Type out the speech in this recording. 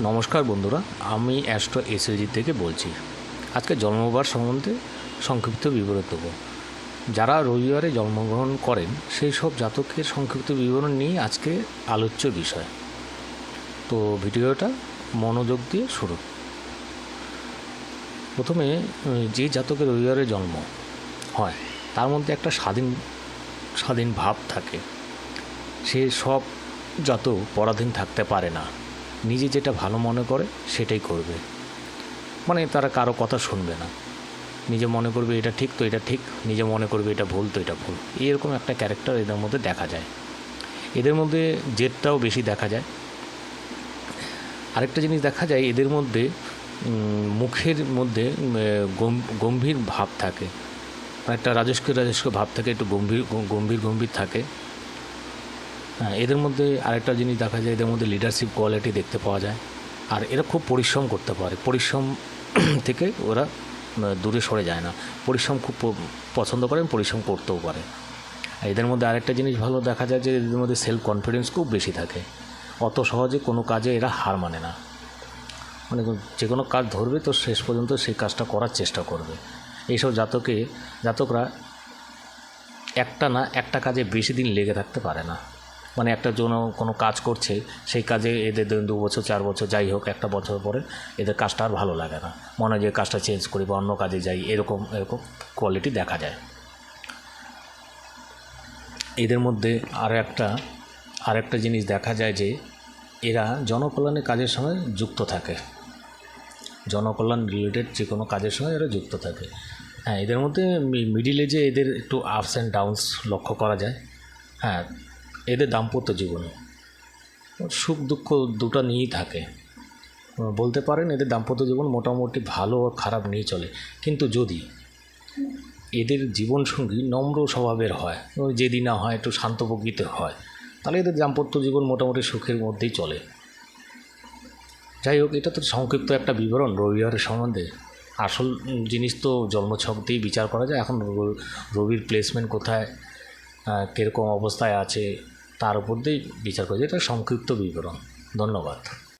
নমস্কার বন্ধুরা, আমি অ্যাস্ট্রো এসএলজি থেকে বলছি। আজকে জন্মবার সম্বন্ধে সংক্ষিপ্ত বিবরণ দেবো। যারা রবিবারে জন্মগ্রহণ করেন, সেই সব জাতকের সংক্ষিপ্ত বিবরণ নিয়ে আজকে আলোচ্য বিষয়। তো ভিডিওটা মনোযোগ দিয়ে শুরু প্রথমে, যে জাতকের রবিবারে জন্ম হয়, তার মধ্যে একটা স্বাধীন স্বাধীন ভাব থাকে। সে সব যত পরাধীন থাকতে পারে না। নিজে যেটা ভালো মনে করে সেটাই করবে। মানে তারা কারও কথা শুনবে না। নিজে মনে করবে এটা ঠিক তো এটা ঠিক, নিজে মনে করবে এটা ভুল তো এটা ভুল। এরকম একটা ক্যারেক্টার এদের মধ্যে দেখা যায়। এদের মধ্যে জেদটাও বেশি দেখা যায়। আরেকটা জিনিস দেখা যায়, এদের মধ্যে মুখের মধ্যে গম্ভীর ভাব থাকে। একটা রাজস্ক রাজস্ক ভাব থাকে, একটু গম্ভীর গম্ভীর গম্ভীর থাকে। এদের মধ্যে আরেকটা জিনিস দেখা যায়, এদের মধ্যে লিডারশিপ কোয়ালিটি দেখতে পাওয়া যায়। আর এরা খুব পরিশ্রম করতে পারে। পরিশ্রম থেকে ওরা দূরে সরে যায় না। পরিশ্রম খুব পছন্দ করেন পরিশ্রম করতেও পারে। এদের মধ্যে আরেকটা জিনিস ভালো দেখা যায় যে, এদের মধ্যে সেলফ কনফিডেন্স খুব বেশি থাকে। অত সহজে কোনো কাজে এরা হার মানে না। মানে যে কোনো কাজ ধরবে তো শেষ পর্যন্ত সেই কাজটা করার চেষ্টা করবে। এইসব জাতকে, জাতকরা একটা না একটা কাজে বেশি দিন লেগে থাকতে পারে না। মানে একটা জন্য কোনো কাজ করছে, সেই কাজে এদের দু বছর, চার বছর, যাই হোক, একটা বছর পরে এদের কাজটা আর ভালো লাগে না। মনে হয় যে কাজটা চেঞ্জ করি বা অন্য কাজে যাই, এরকম এরকম কোয়ালিটি দেখা যায়। এদের মধ্যে আর একটা আর একটা জিনিস দেখা যায় যে এরা জনকল্যাণের কাজের সঙ্গে যুক্ত থাকে। জনকল্যাণ রিলেটেড যে কোনো কাজের সঙ্গে এরা যুক্ত থাকে। হ্যাঁ এদের মধ্যে মিডিল এজে এদের একটু আপস অ্যান্ড ডাউনস লক্ষ্য করা যায়। হ্যাঁ এদের দাম্পত্য জীবন। সুখ দুঃখ দুটো নিয়েই থাকে। বলতে পারেন এদের দাম্পত্য জীবন মোটামুটি ভালো ও খারাপ নিয়ে চলে। কিন্তু যদি এদের জীবনসঙ্গী নম্র স্বভাবের হয় যেদি না হয়, একটু শান্ত প্রকৃতির হয়, তাহলে এদের দাম্পত্য জীবন মোটামুটি সুখের মধ্যেই চলে। যাই হোক, এটা তো সংক্ষিপ্ত একটা বিবরণ রবিবারের সম্বন্ধে। আসল জিনিস তো জন্মছক দিয়েই বিচার করা যায়। এখন রবির প্লেসমেন্ট কোথায় কীরকম অবস্থায় আছে তার উপর দিয়ে বিচার করে এটা সংক্ষিপ্ত বিবরণ। ধন্যবাদ।